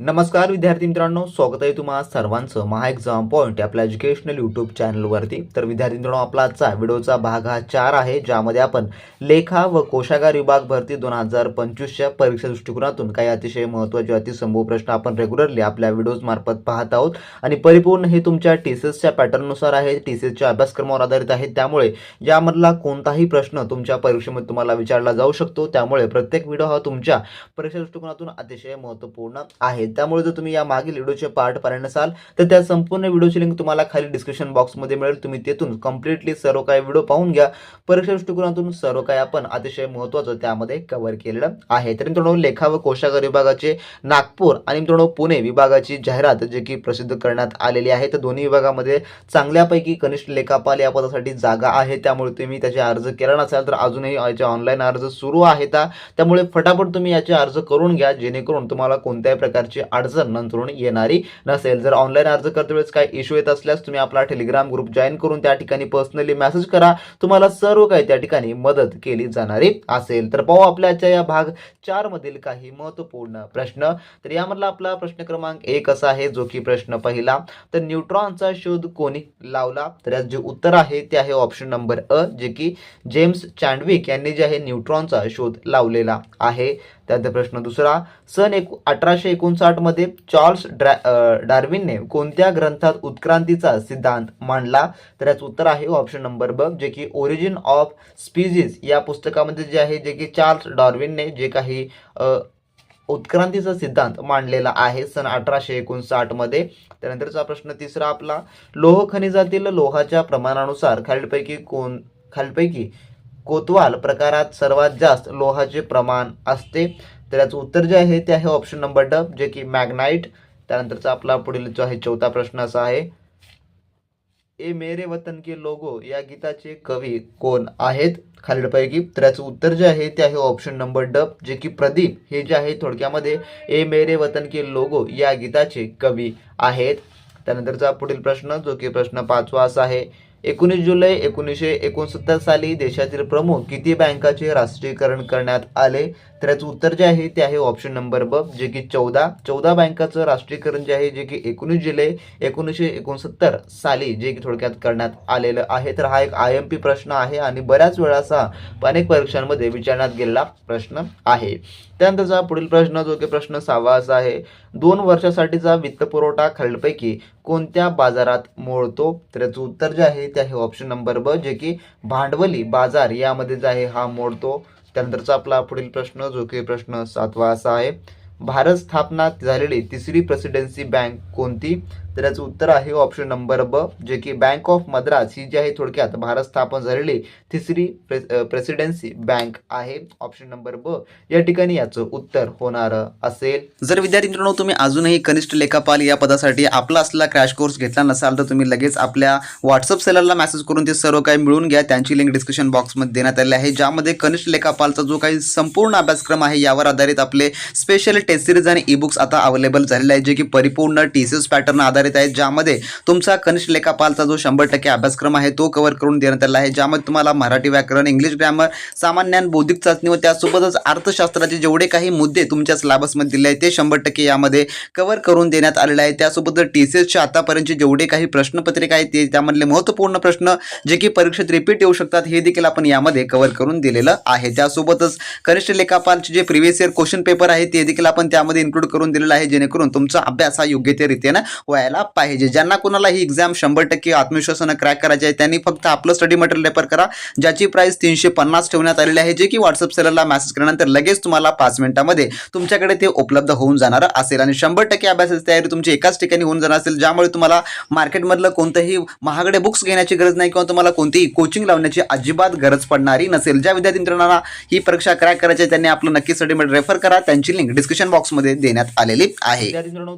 नमस्कार विद्यार्थी मित्रांनो. स्वागत आहे तुम्हाला सर्वांचं. महा एक्झाम पॉईंट आपल्या एज्युकेशनल यूट्यूब चॅनलवरती तर विद्यार्थी मित्रांनो आपला आजचा व्हिडिओचा भाग हा चार आहे ज्यामध्ये आपण लेखा व कोशागार विभाग भरती दोन हजार पंचवीसच्या परीक्षा दृष्टिकोनातून काही अतिशय महत्त्वाचे अतिसंभव प्रश्न आपण रेग्युलरली आपल्या व्हिडिओज मार्फत पाहत आहोत. आणि परिपूर्ण हे तुमच्या टीसीएसच्या पॅटर्ननुसार आहे टीसीएसच्या अभ्यासक्रमावर आधारित आहे. त्यामुळे यामधला कोणताही प्रश्न तुमच्या परीक्षेमध्ये तुम्हाला विचारला जाऊ शकतो. त्यामुळे प्रत्येक व्हिडिओ हा तुमच्या परीक्षा दृष्टिकोनातून अतिशय महत्त्वपूर्ण आहे. त्यामुळे जर तुम्ही या मागील व्हिडिओचे पार्ट पाहिला नसाल तर त्या संपूर्ण व्हिडिओची लिंक तुम्हाला खाली डिस्क्रिप्शन बॉक्समध्ये मिळेल. तुम्ही तेथून कम्प्लिटली सर्व काही व्हिडिओ पाहून घ्या. परीक्षा दृष्टिकोनातून सर्व काही आपण अतिशय महत्त्वाचं त्यामध्ये कव्हर केलेलं आहे. तर मित्रांनो लेखा व कोशागर विभागाचे नागपूर आणि मित्रांनो पुणे विभागाची जाहिरात जे की प्रसिद्ध करण्यात आलेली आहे. तर दोन्ही विभागामध्ये चांगल्यापैकी कनिष्ठ लेखापाल या पदासाठी जागा आहे. त्यामुळे तुम्ही त्याचे अर्ज केला नसाल तर अजूनही याचे ऑनलाईन अर्ज सुरू आहेत. त्यामुळे फटाफट तुम्ही याचे अर्ज करून घ्या जेणेकरून तुम्हाला कोणत्याही प्रकारची अडचण नंतरून येणारी नसेल. जर ऑनलाईन अर्ज करते वेळेस काही इश्यू येत असल्यास तुम्ही आपला टेलिग्राम ग्रुप जॉईन करून त्या ठिकाणी पर्सनली मेसेज करा. तुम्हाला सर्व काही त्या ठिकाणी मदत केली जाणारी असेल. तर पाहू आपल्याच्या या भाग चार मधील काही महत्त्वपूर्ण प्रश्न. तर यामधला आपला प्रश्न क्रमांक एक असा आहे जो की प्रश्न पहिला. तर न्यूट्रॉनचा शोध कोणी लावला? तर यात जे उत्तर आहे ते आहे ऑप्शन नंबर अ जे की जेम्स चॅन्डविक यांनी जे आहे न्यूट्रॉनचा शोध लावलेला आहे. त्यानंतर प्रश्न दुसरा सन एक अठराशे एकोणसाठमध्ये चार्ल्स ड्रॅ डार्विनने कोणत्या ग्रंथात उत्क्रांतीचा सिद्धांत मांडला? तर याचं उत्तर आहे ऑप्शन नंबर ब जे की ओरिजिन ऑफ स्पीजीस या पुस्तकामध्ये जे आहे जे की चार्ल्स डार्विनने जे काही उत्क्रांतीचा सिद्धांत मांडलेला आहे सन अठराशे एकोणसाठमध्ये त्यानंतरचा प्रश्न तिसरा आपला लोह खनिजातील लोहाच्या प्रमाणानुसार खालीलपैकी कोण खालीलपैकी कोतवाल प्रकारात सर्वात जास्त लोहाचे प्रमाण असते. तर याचं उत्तर जे आहे ते आहे ऑप्शन नंबर ड जे की मॅग्नाईट त्यानंतरचा आपला पुढील जो आहे चौथा प्रश्न असा आहे. ए मेरे वतन के लोगो या गीताचे कवी कोण आहेत? खालीलपैकी. तर याचं उत्तर जे आहे ते आहे ऑप्शन नंबर ड जे की प्रदीप. हे जे आहे थोडक्यामध्ये ए मेरे वतन के लोगो या गीताचे कवी आहेत. त्यानंतरचा पुढील प्रश्न जो की प्रश्न पाचवा असा आहे. एकोणीस जुलै एकोणीसशे एकोणसत्तर साली देशातील प्रमुख किती बँकाचे राष्ट्रीयकरण करण्यात आले? तर याचं उत्तर जे आहे ते आहे ऑप्शन नंबर ब जे की चौदा. चौदा बँकाचं राष्ट्रीयकरण जे आहे जे की एकोणीस जुलै एकोणीसशे एकोणसत्तर साली जे की थोडक्यात करण्यात आलेलं आहे. तर हा एक आय एम पी प्रश्न आहे आणि बऱ्याच वेळाचा अनेक परीक्षांमध्ये विचारण्यात गेलेला प्रश्न आहे. त्यानंतरचा पुढील प्रश्न जो की प्रश्न सहावा असा आहे दोन वर्षासाठीचा वित्तपुरवठा खालीलपैकी कोणत्या बाजारात मोडतो? तर याचं उत्तर जे आहे ते आहे ऑप्शन नंबर ब जे की भांडवली बाजार यामध्ये जे आहे हा मोडतो. त्यानंतरचा आपला पुढील प्रश्न जो की प्रश्न सातवा असा आहे भारत स्थापना झालेली तिसरी प्रेसिडेन्सी बँक कोणती? तर याचं उत्तर आहे ऑप्शन नंबर ब जे की बँक ऑफ मद्रास ही जी आहे थोडक्यात भारत स्थापन झालेली तिसरी प्रे प्रेसिडेन्सी बँक आहे. ऑप्शन नंबर ब या ठिकाणी याचं उत्तर होणार असेल. जर विद्यार्थी मित्रांनो तुम्ही अजूनही कनिष्ठ लेखापाल या पदासाठी आपला असलेला क्रॅश कोर्स घेतला नसाल तर तुम्ही लगेच आपल्या व्हॉट्सअप सेलरला मेसेज करून ते सर्व काही मिळून घ्या. त्यांची लिंक डिस्क्रिप्शन बॉक्समध्ये देण्यात आली आहे. ज्यामध्ये कनिष्ठ लेखापालचा जो काही संपूर्ण अभ्यासक्रम आहे यावर आधारित आपले स्पेशल टेस्ट सिरीज आणि ई बुक्स आता अवेलेबल झालेले आहेत जे की परिपूर्ण टी सी एस पॅटर्न आधारित आहेत ज्यामध्ये तुमचा कनिष्ठ लेखापालचा जो शंभर टक्के अभ्यासक्रम आहे तो कव्हर करून देण्यात आला आहे. ज्यामध्ये तुम्हाला मराठी व्याकरण इंग्लिश ग्रॅमर सामान्य बौद्धिक चाचणी व त्यासोबतच अर्थशास्त्राचे जेवढे काही मुद्दे तुमच्या सिलेबसमध्ये दिले आहेत ते शंभर टक्के यामध्ये कव्हर करून देण्यात आलेले आहे. त्यासोबतच टी सी एसच्या आतापर्यंतचे जेवढे काही प्रश्नपत्रिका आहेत ते त्यामधले महत्त्वपूर्ण प्रश्न जे की परीक्षेत रिपीट येऊ शकतात हे देखील आपण यामध्ये कव्हर करून दिलेलं आहे. त्यासोबतच कनिष्ठ लेखापालचे जे प्रिव्हियस इयर क्वेश्चन पेपर आहे ते देखील आपण त्यामध्ये इन्क्लूड करून दिलेलं आहे जेणेकरून तुमचा अभ्यास हा योग्य ते रीतीनं पाहिजे. ज्यांना कोणाला ही एक्झाम शंभर टक्के आत्मविश्वासानं क्रॅक करायची आहे त्यांनी फक्त आपलं स्टडी मटेरियल रेफर करा ज्याची प्राइस तीनशे पन्नास ठेवण्यात आलेली आहे जे की व्हॉट्सअप सेलरला मेसेज केल्यानंतर लगेच तुम्हाला पाच मिनिटामध्ये तुमच्याकडे ते उपलब्ध होऊन जाणार असेल. आणि शंभर टक्के अभ्यासाची तयारी तुमची एकाच ठिकाणी होऊन जाणार असेल ज्यामुळे तुम्हाला मार्केटमधलं कोणतंही महागडे बुक्स घेण्याची गरज नाही किंवा तुम्हाला कोणतीही कोचिंग लावण्याची अजिबात गरज पडणारी नसेल. ज्या विद्यार्थी मित्रांना ही परीक्षा क्रॅक करायची आहे त्यांनी आपलं नक्की स्टडी मटेरियल रेफर करा. त्यांची लिंक डिस्क्रिप्शन बॉक्समध्ये देण्यात आलेली आहे.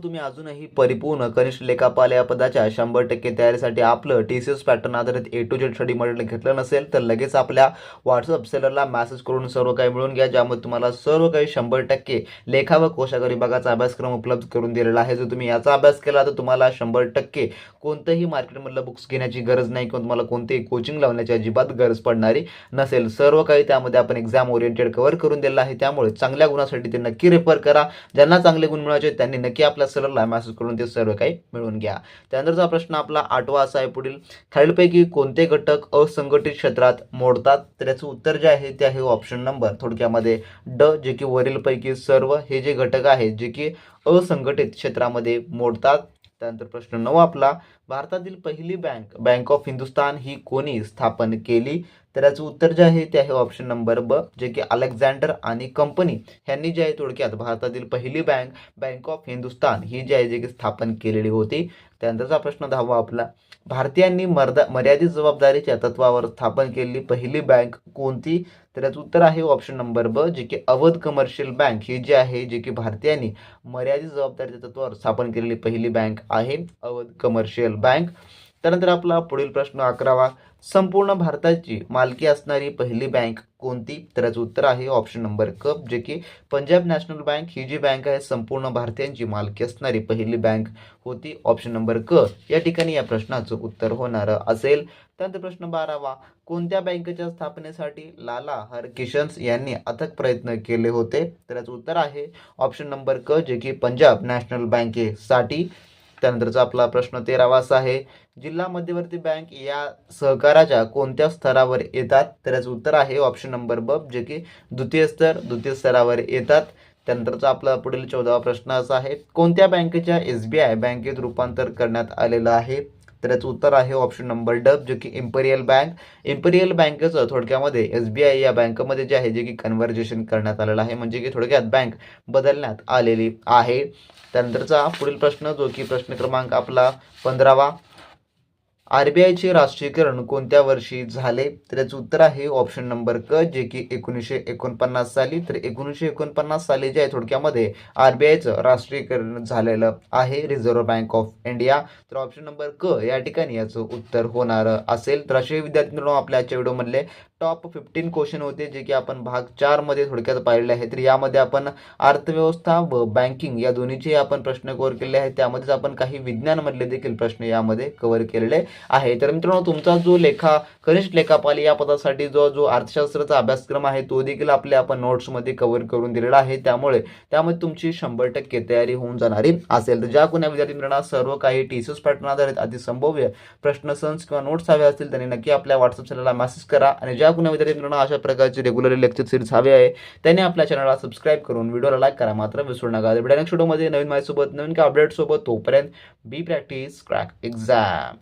तुम्ही अजूनही परिपूर्ण कनिष्ठ कनिष्ठ लेखापाल या पदाच्या शंभर टक्के तयारीसाठी आपलं टी सी एस पॅटर्न आधारित A to Z study material घेतलं नसेल तर लगेच आपल्या व्हॉट्सअप सेलरला मेसेज करून सर्व काही मिळून घ्या ज्यामध्ये तुम्हाला सर्व काही शंभर टक्के लेखा व कोशागर विभागाचा अभ्यासक्रम उपलब्ध करून दिलेला आहे. जर तुम्ही याचा अभ्यास केला तर तुम्हाला शंभर टक्के कोणतंही मार्केटमधलं बुक्स घेण्याची गरज नाही किंवा तुम्हाला कोणतेही कोचिंग लावण्याची अजिबात गरज पडणारी नसेल. सर्व काही त्यामध्ये आपण एक्झाम ओरिएंटेड कव्हर करून दिलेला आहे. त्यामुळे चांगल्या गुणासाठी ते नक्की रेफर करा. ज्यांना चांगले गुण मिळवायचे त्यांनी नक्की आपल्या सरला मॅसेज करून ते सर्व काही मिळवून घ्या. त्यानंतरचा प्रश्न आपला आठवा असा आहे पुढील खालीलपैकी कोणते घटक असंघटित क्षेत्रात मोडतात? तर याचं उत्तर जे आहे ते आहे ऑप्शन नंबर थोडक्यामध्ये ड जे की वरीलपैकी सर्व हे जे घटक आहेत जे की असंघटित क्षेत्रामध्ये मोडतात त्यानंतर प्रश्न नऊ आपला भारतातील पहिली बँक बँक ऑफ हिंदुस्तान ही कोणी स्थापन केली? तर याचं उत्तर जे आहे ते आहे ऑप्शन नंबर ब जे की अलेक्झांडर आणि कंपनी यांनी जे आहे थोडक्यात भारतातील पहिली बँक बँक ऑफ हिंदुस्तान ही जी आहे जे की स्थापन केलेली होती. त्यानंतरचा प्रश्न दहावा आपला. भारतीयांनी मर्दा मर्यादित जबाबदारीच्या तत्वावर स्थापन केलेली पहिली बँक कोणती? तर याचं उत्तर आहे ऑप्शन नंबर ब जे की अवध कमर्शियल बँक ही जी आहे जे की भारतीयांनी मर्यादित जबाबदारीच्या तत्वावर स्थापन केलेली पहिली बँक आहे अवध कमर्शियल बँक त्यानंतर आपला पुढील प्रश्न अकरावा. संपूर्ण भारताची मालकी असणारी पहिली बँक कोणती? तर याचं उत्तर आहे ऑप्शन नंबर क जे की पंजाब नॅशनल बँक ही जी बँक आहे संपूर्ण भारतीयांची मालकी असणारी पहिली बँक होती. ऑप्शन नंबर क या ठिकाणी या प्रश्नाचं उत्तर होणार असेल. त्यानंतर प्रश्न बारावा. कोणत्या बँकेच्या स्थापनेसाठी लाला हरकिशन्स यांनी अथक प्रयत्न केले होते? तर याचं उत्तर आहे ऑप्शन नंबर क जे की पंजाब नॅशनल बँकेसाठी त्यानंतरचा आपला प्रश्न तेरावा असा आहे. जिल्हा मध्यवर्ती बँक या सहकाराच्या कोणत्या स्तरावर येतात? तर याचं उत्तर आहे ऑप्शन नंबर ब जे की द्वितीय स्तर. द्वितीय स्तरावर येतात. त्यानंतरचा आपला पुढील चौदावा प्रश्न असा आहे कोणत्या बँकेच्या एस बी आय बँकेत रूपांतर करण्यात आलेलं आहे? तर याचं उत्तर आहे ऑप्शन नंबर डब जे की इम्पेरियल बँक इम्पेरियल बँकेचं थोडक्यामध्ये एस बी आय या बँकेमध्ये जे आहे जे की कन्व्हर्जेशन करण्यात आलेलं आहे म्हणजे की थोडक्यात बँक बदलण्यात आलेली आहे. त्यानंतरचा पुढील प्रश्न जो की प्रश्न क्रमांक आपला पंधरावा. आर बी आयचे राष्ट्रीयकरण कोणत्या वर्षी झाले? तर याचं उत्तर आहे ऑप्शन नंबर क जे की एकोणीसशे एकोणपन्नास साली. तर एकोणीसशे एकोणपन्नास साली जे आहे थोडक्यामध्ये आर बी आयचं राष्ट्रीयकरण झालेलं आहे रिझर्व्ह बँक ऑफ इंडिया तर ऑप्शन नंबर क या ठिकाणी याचं उत्तर होणार असेल. तर असे विद्यार्थी मित्रांनो आपल्या आजच्या व्हिडिओमधले टॉप फिफ्टीन क्वेश्चन होते जे की आपण भाग चारमध्ये थोडक्यात पाहिलेले आहे तर यामध्ये आपण अर्थव्यवस्था व बँकिंग या दोन्हीचे आपण प्रश्न कव्हर केले आहेत. त्यामध्येच आपण काही विज्ञानमधले देखील प्रश्न यामध्ये कव्हर केलेले आहे तर मित्रांनो तुमचा जो लेखा कनिष्ठ लेखापाल या पदासाठी जो जो अर्थशास्त्राचा अभ्यासक्रम आहे तो देखील आपल्या आपण नोट्समध्ये कव्हर करून दिलेला आहे. त्यामुळे त्यामध्ये तुमची शंभर टक्के तयारी होऊन जाणारी असेल तर ज्या कोणा विद्यार्थी मित्रांना सर्व काही टी सीस पॅटर्न आधारित अति संभव्य प्रश्न सन्स किंवा नोट्स हवे असतील त्यांनी नक्की आपल्या व्हॉट्सअप चॅनलला मेसेज करा. आणि ज्या कोणा विद्यार्थी मित्रांना अशा प्रकारचे रेग्युलर लेक्चर सिरीज हवे आहे त्यांनी आपल्या चॅनलला सबस्क्राईब करून व्हिडिओला लाईक करा. मात्र विसरू नका. नेक्स्ट व्हिडिओमध्ये नवीन माहितीसोबत नवीन का अपडेट सोबत तोपर्यंत बी प्रॅक्टिस क्रॅक एक्झाम